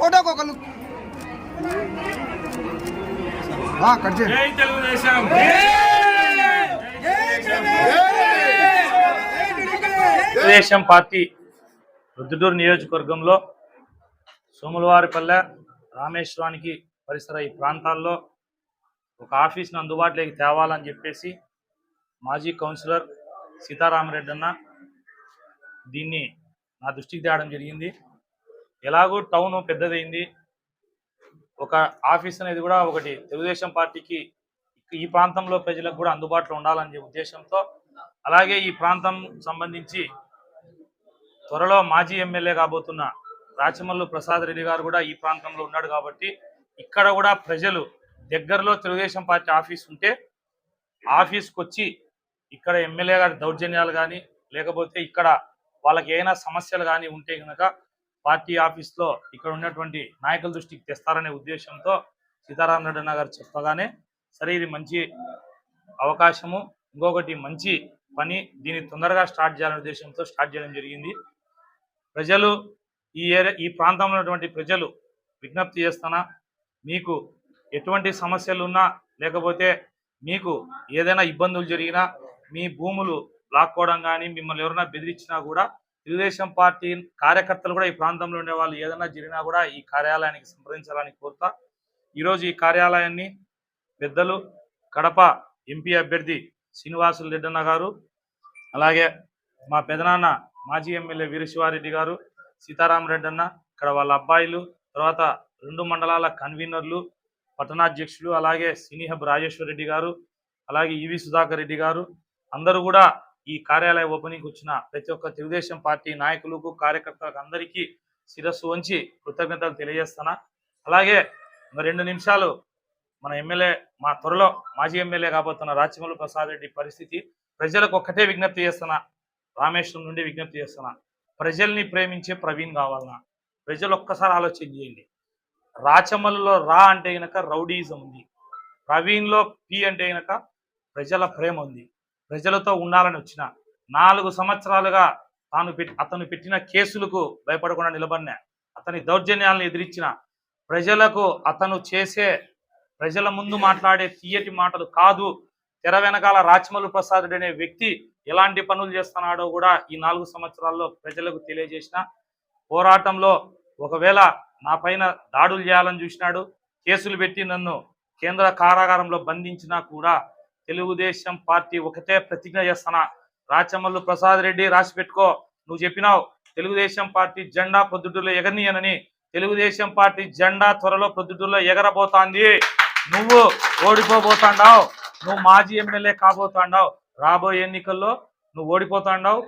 ఫోటోకి ఒక look Telugu Desam. Telugu Desam. Party రుద్దుటూరు నియోజకవర్గంలో సోములవారిపల్లె రామేశ్వరానికి పరిసర ఈ ప్రాంతాల్లో ఒక ఆఫీస్ను అందుబాటులోకి తేవాలని చెప్పేసి మాజీ కౌన్సిలర్ సీతారామరెడ్డి అన్న దీన్ని నా దృష్టికి తేవడం జరిగింది. ఎలాగో టౌన్ పెద్దదైంది. ఒక ఆఫీస్ అనేది కూడా ఒకటి తెలుగుదేశం పార్టీకి ఈ ప్రాంతంలో ప్రజలకు కూడా అందుబాటులో ఉండాలనే ఉద్దేశంతో అలాగే ఈ ప్రాంతం సంబంధించి త్వరలో మాజీ ఎమ్మెల్యే కాబోతున్న రాచమల్లు ప్రసాద్ రెడ్డి గారు కూడా ఈ ప్రాంతంలో ఉన్నాడు కాబట్టి ఇక్కడ కూడా ప్రజలు దగ్గరలో తెలుగుదేశం పార్టీ ఆఫీస్ ఉంటే ఆఫీస్కి వచ్చి ఇక్కడ ఎమ్మెల్యే గారి దౌర్జన్యాలు కానీ లేకపోతే ఇక్కడ వాళ్ళకి ఏమైనా సమస్యలు కానీ ఉంటే కనుక పార్టీ ఆఫీస్లో ఇక్కడ ఉన్నటువంటి నాయకుల దృష్టికి తెస్తారనే ఉద్దేశంతో సీతారాం రెడ్డి గారు చెప్పగానే సరే ఇది మంచి అవకాశము ఇంకొకటి మంచి పని దీన్ని తొందరగా స్టార్ట్ చేయాలనే ఉద్దేశంతో స్టార్ట్ చేయడం జరిగింది. ప్రజలు ఈ ఏరియా ఈ ప్రాంతంలో ఉన్నటువంటి ప్రజలు విజ్ఞప్తి చేస్తున్నా మీకు ఎటువంటి సమస్యలు ఉన్నా లేకపోతే మీకు ఏదైనా ఇబ్బందులు జరిగినా మీ భూములు లాక్కోవడం కానీ మిమ్మల్ని ఎవరైనా బెదిరించినా కూడా తెలుగుదేశం పార్టీ కార్యకర్తలు కూడా ఈ ప్రాంతంలో ఉండే వాళ్ళు ఏదైనా జరిగినా కూడా ఈ కార్యాలయానికి సంప్రదించాలని కోరుతా. ఈరోజు ఈ కార్యాలయాన్ని పెద్దలు కడప ఎంపీ అభ్యర్థి శ్రీనివాసులు రెడ్డన్న గారు అలాగే మా పెదనాన్న మాజీ ఎమ్మెల్యే వీరశివారెడ్డి గారు సీతారామరెడ్డన్న ఇక్కడ వాళ్ళ అబ్బాయిలు తర్వాత రెండు మండలాల కన్వీనర్లు పట్టణాధ్యక్షులు అలాగే సినీహబ్ రాజేశ్వర రెడ్డి గారు అలాగే ఈవి సుధాకర్ రెడ్డి గారు. అందరూ కూడా ఈ కార్యాలయ ఓపెనింగ్ వచ్చిన ప్రతి ఒక్క తెలుగుదేశం పార్టీ నాయకులకు కార్యకర్తలకు అందరికీ శిరస్సు వంచి కృతజ్ఞతలు తెలియజేస్తున్నా. అలాగే రెండు నిమిషాలు మన ఎమ్మెల్యే మా త్వరలో మాజీ ఎమ్మెల్యే కాబోతున్న రాచమల్లు ప్రసాద్ రెడ్డి పరిస్థితి. ప్రజలకు ఒక్కటే విజ్ఞప్తి చేస్తున్నా రామేశ్వరం నుండి విజ్ఞప్తి చేస్తున్నా ప్రజల్ని ప్రేమించే ప్రవీణ్ కావాలన్నా ప్రజలు ఒక్కసారి ఆలోచన చేయండి. రాచమల్లులో రా అంటే గనక రౌడీజం ఉంది. ప్రవీణ్లో పి అంటే గనక ప్రజల ప్రేమ ఉంది. ప్రజలతో ఉండాలని వచ్చిన నాలుగు సంవత్సరాలుగా తాను పెట్టి అతను పెట్టిన కేసులకు భయపడకుండా నిలబడిన అతని దౌర్జన్యాలను ఎదిరించిన ప్రజలకు అతను చేసే ప్రజల ముందు మాట్లాడే తీయటి మాటలు కాదు. తెర వెనకాల రాచమల్లు ప్రసాద్ అనే వ్యక్తి ఎలాంటి పనులు చేస్తున్నాడో కూడా ఈ నాలుగు సంవత్సరాల్లో ప్రజలకు తెలియజేసిన పోరాటంలో ఒకవేళ నా పైన దాడులు చేయాలని చూసినాడు. కేసులు పెట్టి నన్ను కేంద్ర కారాగారంలో బంధించినా కూడా తెలుగుదేశం పార్టీ ఒకటే ప్రతిజ్ఞ చేస్తానా? రాచమల్లు ప్రసాద్ రెడ్డి రాసి పెట్టుకో. నువ్వు చెప్పినావు తెలుగుదేశం పార్టీ జెండా పొద్దుటూరులో ఎగనీయనని తెలుగుదేశం పార్టీ జెండా త్వరలో పొద్దుటూరులో ఎగరబోతాంది. నువ్వు ఓడిపోబోతాండావు. నువ్వు మాజీ ఎమ్మెల్యే కాబోతాండావు. రాబోయే ఎన్నికల్లో నువ్వు ఓడిపోతాండావు.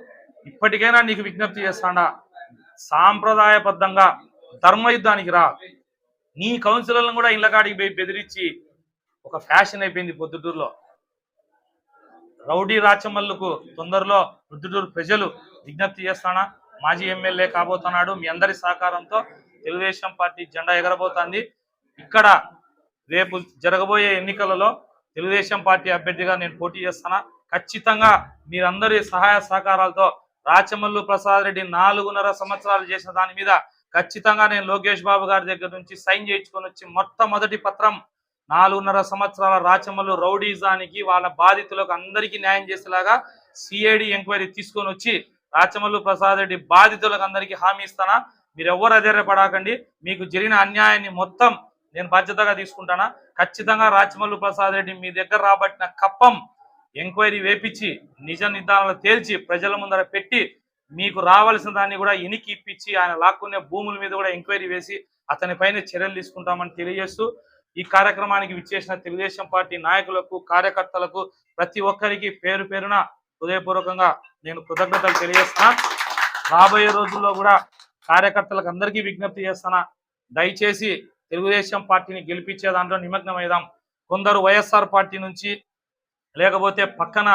ఇప్పటికైనా నీకు విజ్ఞప్తి చేస్తాడా. సాంప్రదాయబద్ధంగా ధర్మయుద్ధానికి రా. నీ కౌన్సిలర్లను కూడా ఇళ్ళకాడికి పోయి బెదిరించి ఒక ఫ్యాషన్ అయిపోయింది పొద్దుటూరులో. రౌడీ రాచమల్లుకు తొందరలో పొద్దుటూరు ప్రజలు విజ్ఞప్తి చేస్తానా? మాజీ ఎమ్మెల్యే కాబోతున్నాడు. మీ అందరి సహకారంతో తెలుగుదేశం పార్టీ జెండా ఎగరబోతోంది. ఇక్కడ రేపు జరగబోయే ఎన్నికలలో తెలుగుదేశం పార్టీ అభ్యర్థిగా నేను పోటీ చేస్తానా? ఖచ్చితంగా మీరందరి సహాయ సహకారాలతో రాచమల్లు ప్రసాద్ రెడ్డి నాలుగున్నర సంవత్సరాలు చేసిన దాని మీద ఖచ్చితంగా నేను లోకేష్ బాబు గారి దగ్గర నుంచి సైన్ చేయించుకొని వచ్చి మొట్టమొదటి పత్రం నాలుగున్నర సంవత్సరాల రాచమల్లు రౌడీజానికి వాళ్ళ బాధితులకు అందరికీ న్యాయం చేసేలాగా సిఐడి ఎంక్వైరీ తీసుకొని వచ్చి రాచమల్లు ప్రసాద్ రెడ్డి బాధితులకు అందరికీ హామీ ఇస్తానా? మీరు ఎవరు అధైర్యపడకండి. మీకు జరిగిన అన్యాయాన్ని మొత్తం నేను బాధ్యతగా తీసుకుంటానా? ఖచ్చితంగా రాచమల్లు ప్రసాద్ రెడ్డి మీ దగ్గర రాబట్టిన కప్పం ఎంక్వైరీ వేపించి నిజ నిర్ధారణలు తేల్చి ప్రజల ముందర పెట్టి మీకు రావాల్సిన దాన్ని కూడా ఎనికి ఇప్పించి ఆయన లాక్కునే భూముల మీద కూడా ఎంక్వైరీ వేసి అతని పైన చర్యలు తీసుకుంటామని తెలియజేస్తూ ఈ కార్యక్రమానికి విచ్చేసిన తెలుగుదేశం పార్టీ నాయకులకు కార్యకర్తలకు ప్రతి ఒక్కరికి పేరు పేరున హృదయపూర్వకంగా నేను కృతజ్ఞతలు తెలియజేస్తున్నా. రాబోయే రోజుల్లో కూడా కార్యకర్తలకు అందరికీ విజ్ఞప్తి చేస్తున్నా. దయచేసి తెలుగుదేశం పార్టీని గెలిపించే దాంట్లో నిమగ్నమైదాం కొందరు వైఎస్ఆర్ పార్టీ నుంచి లేకపోతే పక్కన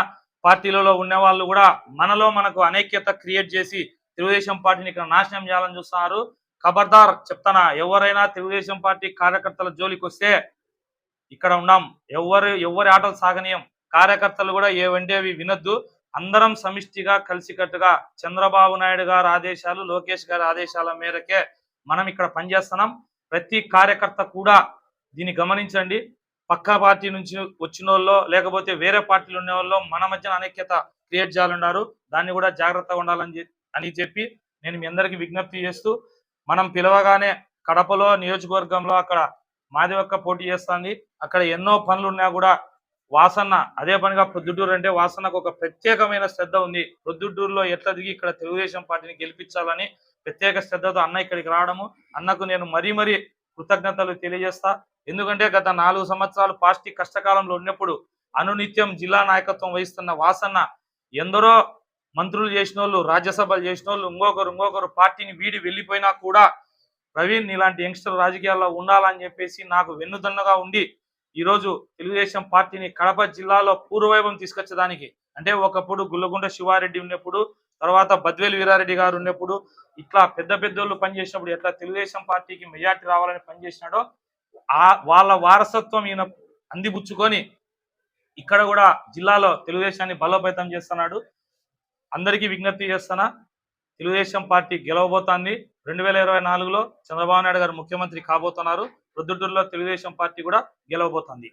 పార్టీలలో ఉన్న వాళ్ళు కూడా మనలో మనకు అనేక్యత క్రియేట్ చేసి తెలుగుదేశం పార్టీని ఇక్కడ నాశనం చేయాలని చూస్తున్నారు. ఖబర్దార్ చెప్తానా ఎవరైనా తెలుగుదేశం పార్టీ కార్యకర్తల జోలికి వస్తే ఇక్కడ ఉన్నాం. ఎవరు ఎవరి ఆటలు సాగనీయం. కార్యకర్తలు కూడా ఏవంటే అవి వినొద్దు. అందరం సమిష్టిగా కలిసికట్టుగా చంద్రబాబు నాయుడు గారి ఆదేశాలు లోకేష్ గారి ఆదేశాల మేరకే మనం ఇక్కడ పనిచేస్తున్నాం. ప్రతి కార్యకర్త కూడా దీన్ని గమనించండి. పక్కా పార్టీ నుంచి వచ్చిన వాళ్ళు లేకపోతే వేరే పార్టీలు ఉన్న వాళ్ళు మన మధ్యన అనైక్యత క్రియేట్ చేయాలన్నారు. దాన్ని కూడా జాగ్రత్తగా ఉండాలని అని చెప్పి నేను మీ అందరికీ విజ్ఞప్తి చేస్తూ మనం పిలవగానే కడపలో నియోజకవర్గంలో అక్కడ మాదివక్క పోటీ చేస్తుంది. అక్కడ ఎన్నో పనులు ఉన్నా కూడా వాసన్న అదే పనిగా ప్రొద్దుటూరు అంటే వాసన్నకు ఒక ప్రత్యేకమైన శ్రద్ధ ఉంది. ప్రొద్దుటూరులో ఎట్లా దిగి ఇక్కడ తెలుగుదేశం పార్టీని గెలిపించాలని ప్రత్యేక శ్రద్ధతో అన్న ఇక్కడికి రావడము. అన్నకు నేను మరీ మరీ కృతజ్ఞతలు తెలియజేస్తా. ఎందుకంటే గత నాలుగు సంవత్సరాలు పార్టీ కష్టకాలంలో ఉన్నప్పుడు అనునిత్యం జిల్లా నాయకత్వం వహిస్తున్న వాసన్న ఎందరో మంత్రులు చేసిన వాళ్ళు రాజ్యసభలు చేసిన వాళ్ళు ఇంకొకరు ఇంకొకరు పార్టీని వీడి వెళ్ళిపోయినా కూడా ప్రవీణ్ ఇలాంటి యంగ్స్టర్ రాజకీయాల్లో ఉండాలని చెప్పేసి నాకు వెన్నుదన్నుగా ఉండి ఈ రోజు తెలుగుదేశం పార్టీని కడప జిల్లాలో పూర్వవైభవం తీసుకొచ్చడానికి అంటే ఒకప్పుడు గుల్లగుండ శివారెడ్డి ఉన్నప్పుడు తర్వాత బద్వేలు వీరారెడ్డి గారు ఉన్నప్పుడు ఇట్లా పెద్ద పెద్దోళ్ళు పనిచేసినప్పుడు ఎట్లా తెలుగుదేశం పార్టీకి మెజార్టీ రావాలని పనిచేసినాడో ఆ వాళ్ళ వారసత్వం ఈయన అందిపుచ్చుకొని ఇక్కడ కూడా జిల్లాలో తెలుగుదేశాన్ని బలోపేతం చేస్తున్నాడు. అందరికీ విజ్ఞప్తి చేస్తున్నా తెలుగుదేశం పార్టీ గెలవబోతోంది రెండు వేల ఇరవై నాలుగులో చంద్రబాబు నాయుడు గారు ముఖ్యమంత్రి కాబోతున్నారు. ప్రొద్దుటూరులో తెలుగుదేశం పార్టీ కూడా గెలవబోతోంది.